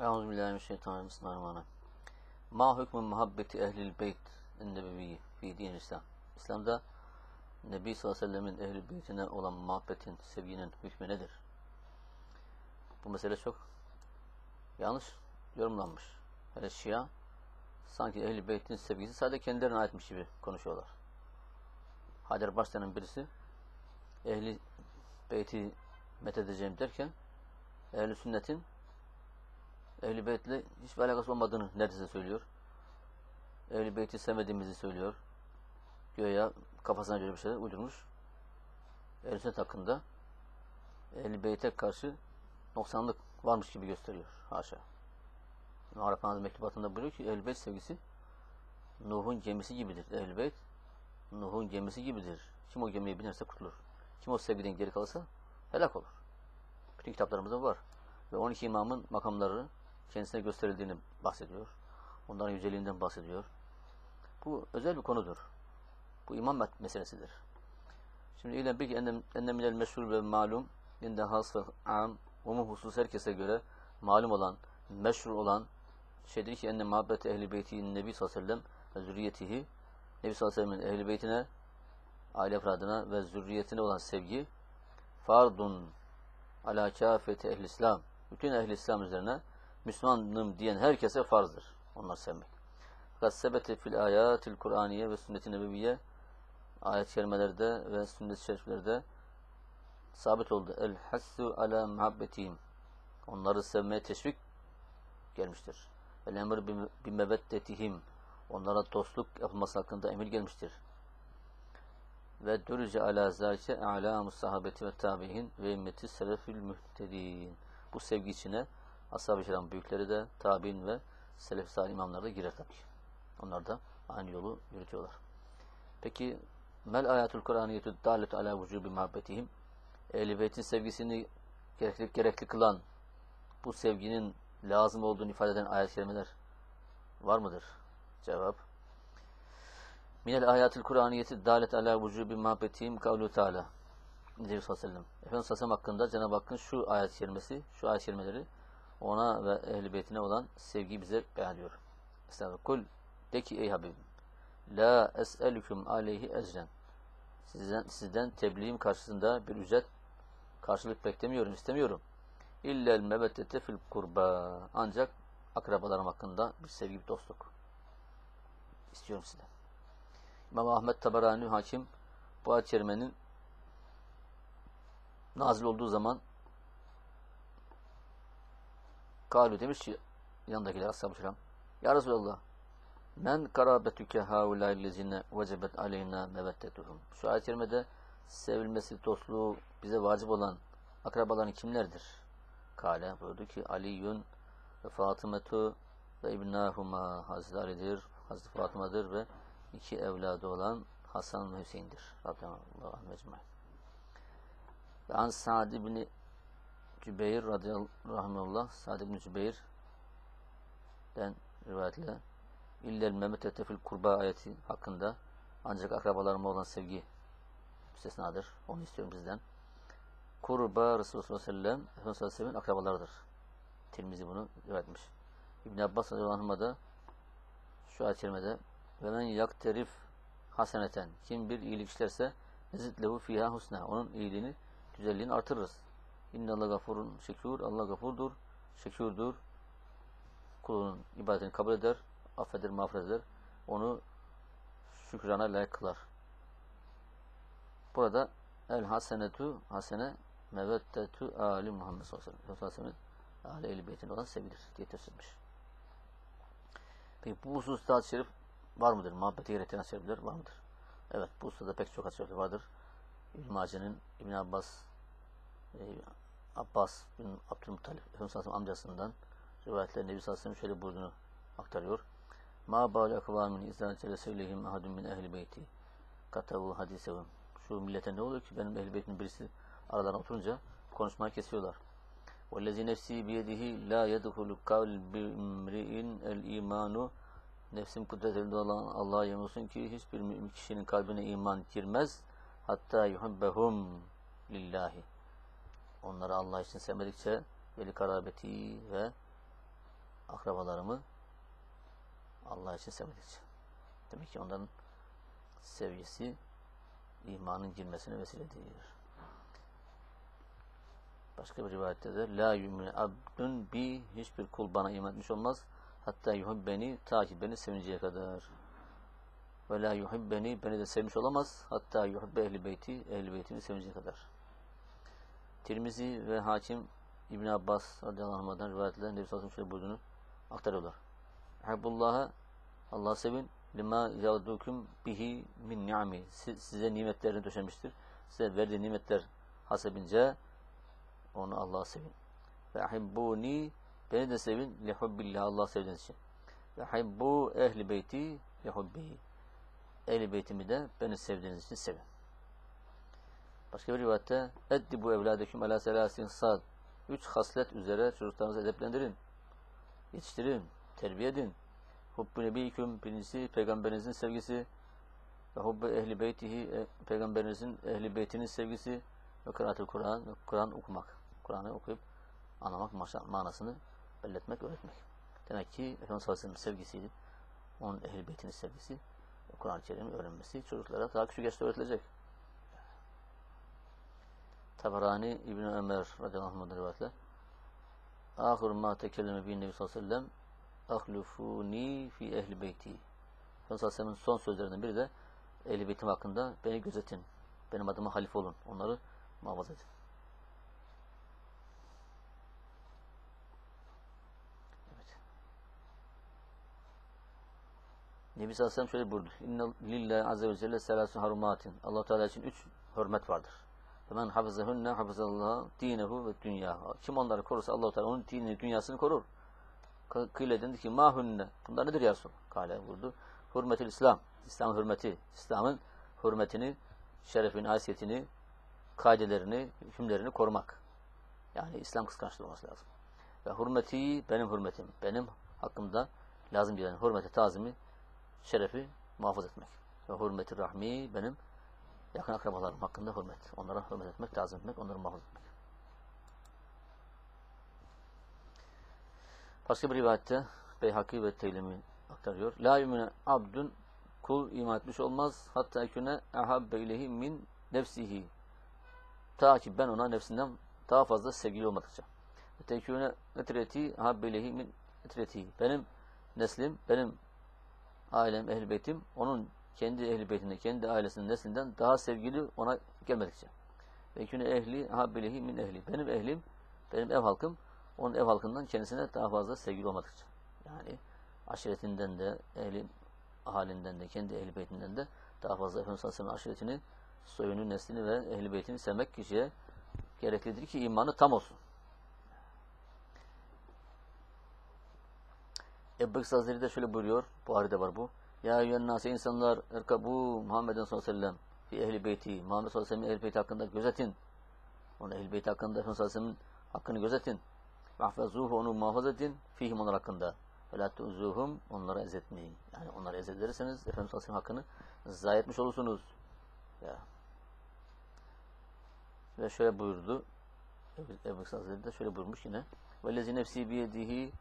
Euzubillahimineşşeytanirracim. Bismillahirrahmanirrahim. Ma hükmü muhabbeti ehlil beyt ennebeviyyi fi din İslam. İslam'da Nebi sallallahu aleyhi ve sellemin ehl beytine olan muhabbetin, sevginin hükmü nedir? Bu mesele çok yanlış yorumlanmış. Hele Şia sanki ehl beytin sevgisi sadece kendilerine aitmiş gibi konuşuyorlar. Hacer Baştan'ın birisi ehli beyti methedeceğim derken ehli sünnetin ehli beytle hiçbir alakası olmadığını neredeyse söylüyor. Ehli beyti sevmediğimizi söylüyor. Göya kafasına göre bir şeyler uydurmuş. Ehl-i sünnet hakkında ehl beyte karşı noksanlık varmış gibi gösteriyor. Haşa. İmam mektubatında buyuruyor ki ehl beyt sevgisi Nuh'un gemisi gibidir. ehl beyt Nuh'un gemisi gibidir. Kim o gemiye binerse kurtulur. Kim o sevgiden geri kalırsa helak olur. Bütün kitaplarımızda var. Ve 12 imamın makamları kendisine gösterildiğini bahsediyor. Onların yüceliğinden bahsediyor. Bu özel bir konudur. Bu imam meselesidir. Şimdi ilen bir ki enne minel meşhur ve malum inde has ve am umum husus herkese göre malum olan, meşhur olan şeydir ki enne muhabbet ehli beyti nebi sallallahu ve zürriyetihi Nebi sallallahu aleyhi ve sellem'in ehli beytine aile efradına ve zürriyetine olan sevgi fardun ala kâfeti ehli İslam bütün ehli İslam üzerine Müslümanım diyen herkese farzdır. Onlar sevmek. Fakat sebete fil ayatil Kur'aniye ve sünnet-i nebeviye ayet-i kerimelerde ve sünnet-i şeriflerde sabit oldu. El hassu ala muhabbetihim. Onları sevmeye teşvik gelmiştir. El emr bi meveddetihim. Onlara dostluk yapılması hakkında emir gelmiştir. Ve dürüce ala zâke a'lâmus sahabeti ve tabi'in ve immeti selefil mühtedin. Bu sevgi içine ashab-ı kiram büyükleri de tabi'in ve selef salih imamlar da girer tabii. Onlar da aynı yolu yürütüyorlar. Peki mel ayatul Kur'aniyetü dalet ala vücubi muhabbetihim Beyt'in sevgisini gerekli, gerekli kılan bu sevginin lazım olduğunu ifade eden ayet-i kerimeler var mıdır? Cevap Minel ayatil Kur'aniyeti dalet ala vücubi muhabbetihim kavlu teala Nebi sallallahu aleyhi ve sellem. Efendimiz sallallahu hakkında Cenab-ı Hakk'ın şu ayet-i kerimesi, şu ayet-i kerimeleri ona ve ehl-i beytine olan sevgiyi bize beyan. Estağfurullah. Kul de ki ey Habibim La es'elüküm aleyhi ecren Sizden, sizden tebliğim karşısında bir ücret karşılık beklemiyorum, istemiyorum. İllel mebettete fil kurba. Ancak akrabalarım hakkında bir sevgi, bir dostluk. istiyorum sizden. İmam Ahmet Tabarani Hakim bu ayet nazil olduğu zaman Kalu demiş ki yanındakiler ashab-ı kiram Ya Resulallah men karabetüke haulaillezine vecebet aleyna mevettetuhum. Şu ayet-i sevilmesi, dostluğu bize vacip olan akrabaların kimlerdir? Kale buyurdu ki Aliyun ve Fatımetu ve İbnahuma Hazreti Ali'dir, Hazreti Fatıma'dır ve iki evladı olan Hasan ve Hüseyin'dir. Rabbim Allah mecmu'in. An Sa'd ibn Cübeyr radıyallahu Sa'd ibn Cübeyr'den rivayetle illel memetete fil kurba ayeti hakkında ancak akrabalarıma olan sevgi müstesnadır. Onu istiyorum bizden. Kurba Resulullah sallallahu aleyhi ve sellem akrabalarıdır. Tirmizi bunu öğretmiş. İbn Abbas radıyallahu anh da şu ayet kerimede ve men yakterif haseneten kim bir iyilik işlerse nezid lehu fiha husna onun iyiliğini güzelliğini artırırız. İnne Allah gafurun şekur Allah gafurdur, şekürdür. Kulunun ibadetini kabul eder, affeder, mağfiret eder. Onu şükrana layık kılar. Burada el hasenetu hasene meveddetu ali Muhammed sallallahu aleyhi ve sellem. Ali ehl beytin olan sevilir diye tefsirmiş. Peki bu hususta hadis şerif var mıdır? Muhabbeti gerektiren şerifler var mıdır? Evet bu hususta pek çok hadis şerifler vardır. İbn Mace'nin Abbas bin Abdülmuttalip Efendimiz amcasından rivayetler Nebi sallallahu aleyhi şöyle buyurduğunu aktarıyor. Ma bâle kıvâmin izâ celesevlehim ahadun min ehli beyti katavu hadisevim. Şu millete ne oluyor ki benim ehli beytimin birisi aralarına oturunca konuşmayı kesiyorlar. وَالَّذِي نَفْسِي بِيَدِهِ لَا يَدْخُلُ قَلْبِ اِمْرِئٍ الْاِيمَانُ Nefsim kudretinde olan Allah'a yemin olsun ki hiçbir mümin kişinin kalbine iman girmez. Hatta yuhibbehum lillahi. Onları Allah için sevmedikçe veli karabeti ve akrabalarımı Allah için sevdikçe. Demek ki onların sevgisi imanın girmesine vesiledir. Başka bir rivayette de la yu'minu abdun bi hiçbir kul bana iman etmiş olmaz. Hatta yuhibbeni ta ki beni sevinceye kadar. Ve la yuhibbeni beni de sevmiş olamaz. Hatta yuhibbe ehli beyti ehli beytini sevinceye kadar. Tirmizi ve Hakim İbn Abbas radıyallahu anh'dan rivayetler Nebi Sallallahu şöyle buyurduğunu aktarıyorlar. Habbullah'a Allah'ı sevin lima yavdukum bihi min ni'ami size nimetlerini döşemiştir. Size verdiği nimetler hasebince onu Allah'a sevin. Ve ahibbuni beni de sevin li hubbillah Allah sevdiğiniz için. Ve ahibbu ehli beyti li hubbi. Ehli beytimi de beni sevdiğiniz için sevin. Başka bir rivayette eddi bu evladeküm ala selasin sad. Üç haslet üzere çocuklarınızı edeplendirin. Yetiştirin, terbiye edin. Hubbu nebiyiküm birincisi peygamberinizin sevgisi ve hubbu ehli beytihi e, peygamberinizin ehli beytinin sevgisi ve kıraatül Kur'an ve Kur'an okumak. Kur'an'ı okuyup anlamak manasını belletmek, öğretmek. Demek ki Efendimiz Aleyhisselam'ın sevgisiydi. Onun ehl beytinin sevgisi Kur'an-ı Kerim'i öğrenmesi çocuklara daha küçük yaşta öğretilecek. Tabarani İbn-i Ömer radıyallahu anh'ın rivayetle Ahir ma tekelleme bin Nebi sallallahu aleyhi ve sellem fi ehli beyti. Efendimiz Aleyhisselam'ın son sözlerinden biri de ehli beytim hakkında beni gözetin. Benim adıma halife olun. Onları muhafaza edin. Nebi sallallahu aleyhi ve sellem şöyle buyurdu. İnne lillahi azze ve celle selasun harumatin. allah Teala için üç hürmet vardır. Hemen hafızahunne hafızallah dinehu ve dünya. Kim onları korursa allah Teala onun dinini, dünyasını korur. Kıyle dedi ki mahunne. Bunlar nedir ya Resulallah? Kale vurdu. Hürmetül İslam. İslam'ın hürmeti. İslam'ın hürmetini, şerefini, haysiyetini, kaidelerini, hükümlerini korumak. Yani İslam kıskançlığı olması lazım. Ve hürmeti benim hürmetim. Benim hakkımda lazım gelen hürmeti, tazimi şerefi muhafaza etmek. Ve hürmeti rahmi benim yakın akrabalarım hakkında hürmet. Onlara hürmet etmek, tazim etmek, onları muhafaza etmek. Başka bir rivayette Beyhaki ve Teylemi aktarıyor. La yumine abdun kul iman etmiş olmaz. Hatta eküne ehabbe ileyhi min nefsihi. Ta ki ben ona nefsinden daha fazla sevgili olmadıkça. Teküne etreti ehabbe ileyhi min etreti. Benim neslim, benim ailem, ehl beytim onun kendi ehl beytinde, kendi ailesinin neslinden daha sevgili ona gelmedikçe. Ve künü ehli habbilihi min ehli. Benim ehlim, benim ev halkım onun ev halkından kendisine daha fazla sevgili olmadıkça. Yani aşiretinden de, ehli halinden de, kendi ehl beytinden de daha fazla Efendimiz Aleyhisselam'ın aşiretini, soyunu, neslini ve ehl beytini sevmek kişiye gereklidir ki imanı tam olsun. Ebu Bekir Hazretleri de şöyle buyuruyor. Buhari'de var bu. Ya eyyühennâse insanlar erkabu Muhammed'in sallallahu aleyhi ve sellem fi ehli beyti. Muhammed sallallahu aleyhi ve sellem ehli beyti hakkında gözetin. Onun ehli beyti hakkında Efendimiz sallallahu aleyhi ve sellem'in hakkını gözetin. Mahfezuhu onu muhafaza edin. Fihim onlar hakkında. Ve la tu'zuhum onlara ezetmeyin. Yani onları ezet ederseniz Efendimiz sallallahu aleyhi ve sellem hakkını zayi etmiş olursunuz. Ya. Ve şöyle buyurdu. Ebu Hazretleri de şöyle buyurmuş yine. Vellezi nefsi biyedihi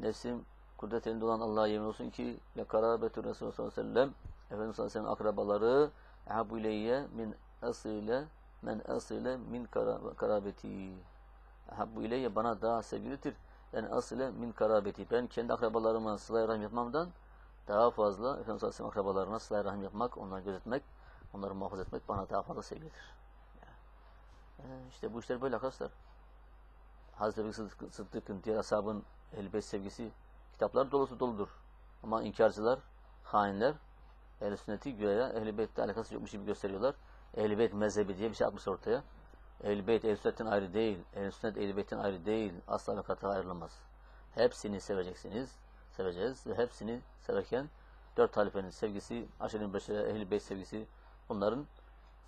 nefsim kudret elinde olan Allah'a yemin olsun ki le karabetü Resulü sallallahu aleyhi ve sellem Efendimiz sallallahu aleyhi ve akrabaları ehabu ileyye min asile men asile min karabeti ehabu ileyye bana daha sevgilidir yani asile min karabeti ben kendi akrabalarıma sıla rahim yapmamdan daha fazla Efendimiz sallallahu aleyhi ve sellem akrabalarına sıla rahim yapmak onları gözetmek onları muhafaza etmek bana daha fazla sevgilidir yani işte bu işler böyle arkadaşlar. Hazreti Sıddık, Sıddık'ın diğer ashabın ehl sevgisi kitaplar dolusu doludur. Ama inkarcılar, hainler ehl sünneti güya ehl-i beytle alakası yokmuş gibi gösteriyorlar. Ehl-i beyt mezhebi diye bir şey atmış ortaya. Ehl-i beyt ehl sünnetten ayrı değil. Ehl-i sünnet ehl-i beytten ayrı değil. Asla ve kata ayrılamaz. Hepsini seveceksiniz. Seveceğiz ve hepsini severken dört halifenin sevgisi, aşırı beşere, ehl-i beyt sevgisi bunların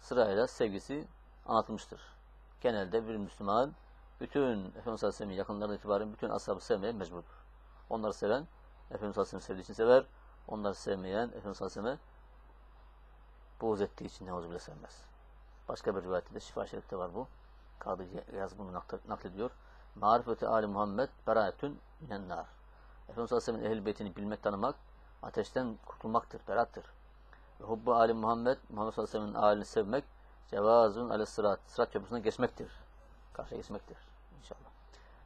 sırayla sevgisi anlatılmıştır. Genelde bir Müslüman bütün Efendimiz Aleyhisselam'ın yakınlarından itibaren bütün ashabı sevmeye mecburdur. Onları seven Efendimiz Aleyhisselam sevdiği için sever. Onları sevmeyen Efendimiz Aleyhisselam'ı buğz ettiği için bile sevmez. Başka bir rivayette de Şifa Şerif'te var bu. Kadı Yaz bunu naklediyor. Marifeti Ali Muhammed beraetün minen nar. Efendimiz Aleyhisselam'ın ehl beytini bilmek, tanımak ateşten kurtulmaktır, berattır. Ve hubbu ali Muhammed, Muhammed Aleyhisselam'ın alini sevmek cevazun ale sırat, sırat köprüsünden geçmektir. Karşıya geçmektir inşallah.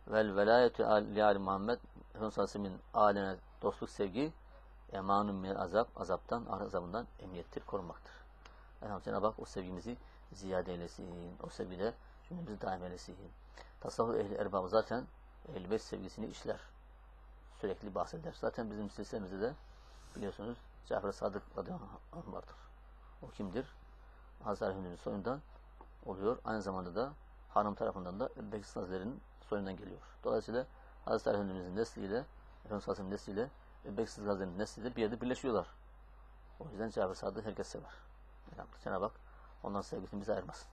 Vel velayetü li ali Muhammed, Efendimiz Aleyhisselam'ın aline dostluk, sevgi emanun min azap, azaptan, azabından emniyettir, korumaktır. Elhamdülillah Cenab-ı Hak o sevgimizi ziyade eylesin. O sevgide cümlemizi daim eylesin. Tasavvuf ehli erbabı zaten ehl sevgisini işler. Sürekli bahseder. Zaten bizim silsilemizde de biliyorsunuz Cafer Sadık radıyallahu vardır. O kimdir? Hazreti Efendimiz'in soyundan oluyor. Aynı zamanda da hanım tarafından da Hazretleri'nin soyundan geliyor. Dolayısıyla Hazreti Efendimiz'in nesliyle Efendimiz Hazretleri'nin nesliyle Bekir Hazretleri'nin nesliyle bir yerde birleşiyorlar. O yüzden Cafer Sadık'ı herkes sever. Cenab-ı Hak ondan sevgisini bize ayırmasın.